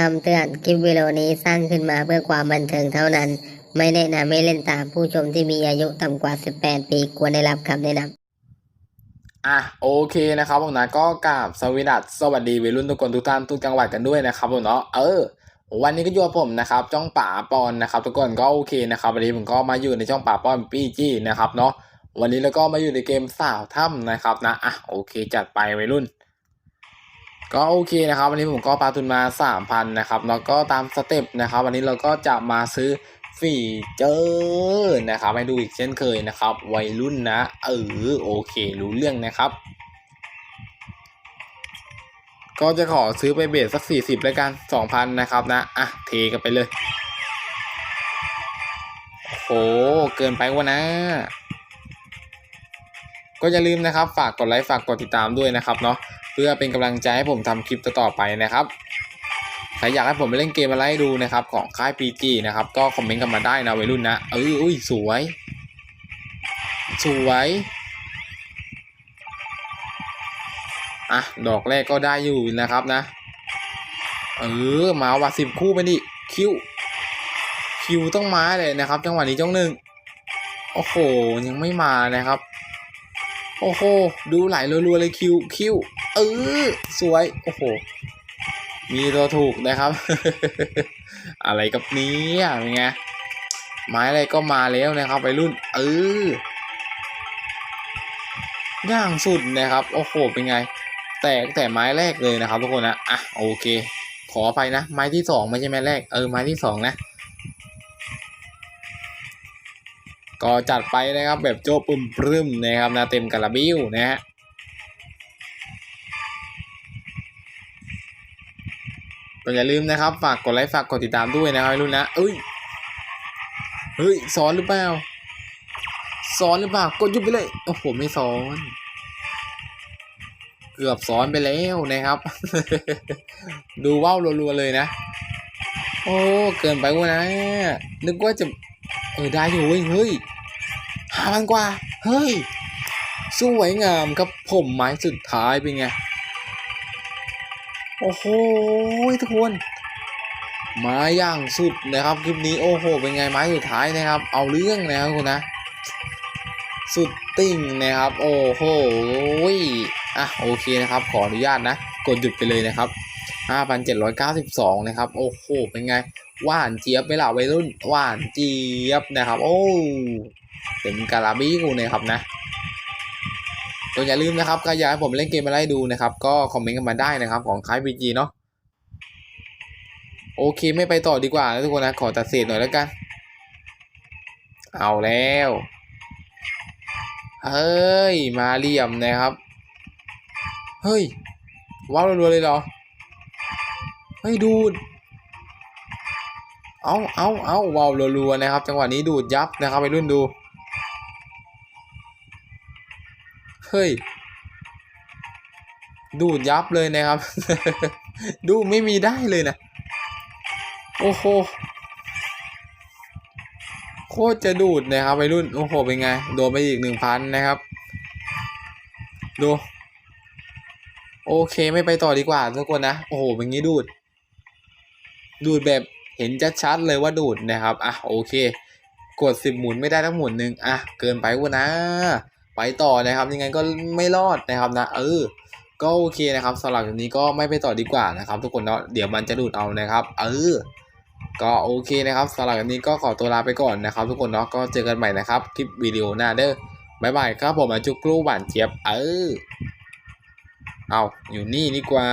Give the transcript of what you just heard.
คำเตือนคลิปวิดีโอนี้สร้างขึ้นมาเพื่อความบันเทิงเท่านั้น ไม่แนะนำให้เล่นตามผู้ชมที่มีอายุต่ำกว่า 18 ปีควรได้รับคำแนะนำอะโอเคนะครับผมนะก็กราบสวัสดีสวัสดีวัยรุ่นทุกคนทุกท่านทุกจังหวัดกันด้วยนะครับผมเนาะเออ วันนี้ก็อยู่กับผมนะครับจ้องป่าปอนนะครับทุกคนก็โอเคนะครับวันนี้ผมก็มาอยู่ในช่องป่าปอนปี้จี้นะครับเนาะวันนี้แล้วก็มาอยู่ในเกมสาวถ้ำนะครับนะอะโอเคจัดไปวัยรุ่น ก็โอเคนะครับวันนี้ผมก็ปาทุนมาสามพันนะครับแล้วก็ตามสเต็ปนะครับวันนี้เราก็จะมาซื้อฟีเจอร์นะครับให้ดูอีกเช่นเคยนะครับ วัยรุ่นนะเออโอเค รู้เรื่องนะครับ ก็จะขอซื้อไปเบสสักสี่สิบแล้วกันสองพันนะครับนะ อะ เทกันไปเลย โอ้เกินไปวะนะ ก็อย่าลืมนะครับ ฝากกดไลค์ ฝากกดติดตามด้วยนะครับเนาะ เพื่อเป็นกำลังใจให้ผมทำคลิปต่อๆไปนะครับใครอยากให้ผมไปเล่นเกมอะไรดูนะครับ ของค่าย PG นะครับ ก็คอมเมนต์กันมาได้นะวัยรุ่นนะเอออุ้ยสวย สวยอะดอกแรกก็ได้อยู่นะครับนะ เออมาว่ะสิบคู่ไปดิคิวคิวต้องมาเลยนะครับ จังหวะนี้จ้องหนึ่งโอ้โหยังไม่มานะครับ โอ้โห ดูไหลรัวๆเลยคิวคิวเออสวย โอ้โห มีตัวถูกนะครับ อะไรกับเนี้เป็นไง ไม้อะไรก็มาแล้วนะครับไปรุ่น เออย่างสุดนะครับ โอ้โห เป็นไง แตกแต่ไม้แรกเลยนะครับทุกคนนะ อะ โอเค ขอไปนะ ไม้ที่สองไม่ใช่ไม้แรก เออ ไม้ที่สองนะ ก็จัดไปนะครับแบบโจ๊ปึมปรึมนะครับนะเต็มกระบิ้วนะฮะก็อย่าลืมนะครับ ฝากกดไลค์ฝากกดติดตามด้วยนะครับรุ่นนะเอ้ยเฮ้ยซ้อนหรือเปล่าซ้อนหรือเปล่ากดยุดไปเลยโอ้โหไม่ซ้อน เกือบซ้อนไปแล้วนะครับ ดูว่าวรัวๆเลยนะ โอ้เกินไปวะนะนึกว่าจะ ออได้อยู่เว้ยเฮ้ยห้าพันกว่า เฮ้ย สวยงามครับผมไม้สุดท้ายเป็นไง โอ้โหทุกคนมาอย่างสุดนะครับคลิปนี้โอ้โห เป็นไงไม้สุดท้ายนะครับ เอาเรื่องนะครับทุกคนนะ สุดติ่งนะครับ โอ้โหอะโอเคนะครับขออนุญาตนะ กดหยุดไปเลยนะครับ 5,792 นะครับ โอ้โห เป็นไง หวานเจี๊ยบไปละวัยรุ่นหวานเจี๊ยบนะครับ โอ้เป็นการาบี้กูนะครับนะก็อย่าลืมนะครับใครอยากให้ผมเล่นเกมอะไรดูนะครับ ก็คอมเมนต์กันมาได้นะครับ ของค่าย BG เนาะโอเคไม่ไปต่อดีกว่านะทุกคนนะขอตัดเศษหน่อยแล้วกัน เอาแล้วเฮ้ยมาเหลี่ยมนะครับ เฮ้ยว้าวรัวๆเลยเหรอเฮ้ยดูด เอาเอาเอาว้าวรัวๆนะครับ จังหวะนี้ดูดยับนะครับไปรุ่นดู เฮ้ย ดูดยับเลยนะครับ ดูไม่มีได้เลยนะ โอ้โห โคตรจะดูดนะครับไปรุ่น โอ้โห เป็นไง โดนไปอีกหนึ่งพันนะครับ ดู โอเคไม่ไปต่อดีกว่าทุกคนนะ โอ้โห เป็นงี้ดูด ดูดแบบ เห็นชัดๆเลยว่าดูดนะครับอะโอเค กดสิบหมุนไม่ได้ทั้งหมุนหนึ่งอะเกินไปวะนะ ไปต่อนะครับยังไงก็ไม่รอดนะครับนะ เออก็โอเคนะครับสำหรับวันนี้ก็ไม่ไปต่อดีกว่านะครับ ทุกคนเนาะเดี๋ยวมันจะดูดเอานะครับ เออก็โอเคนะครับสำหรับวันนี้ก็ขอตัวลาไปก่อนนะครับ ทุกคนเนาะก็เจอกันใหม่นะครับคลิปวิดีโอหน้าเด้อบายบายครับผมอาจุกลูกหวานเจี๊ยบเออเอาอยู่นี่ดีกว่า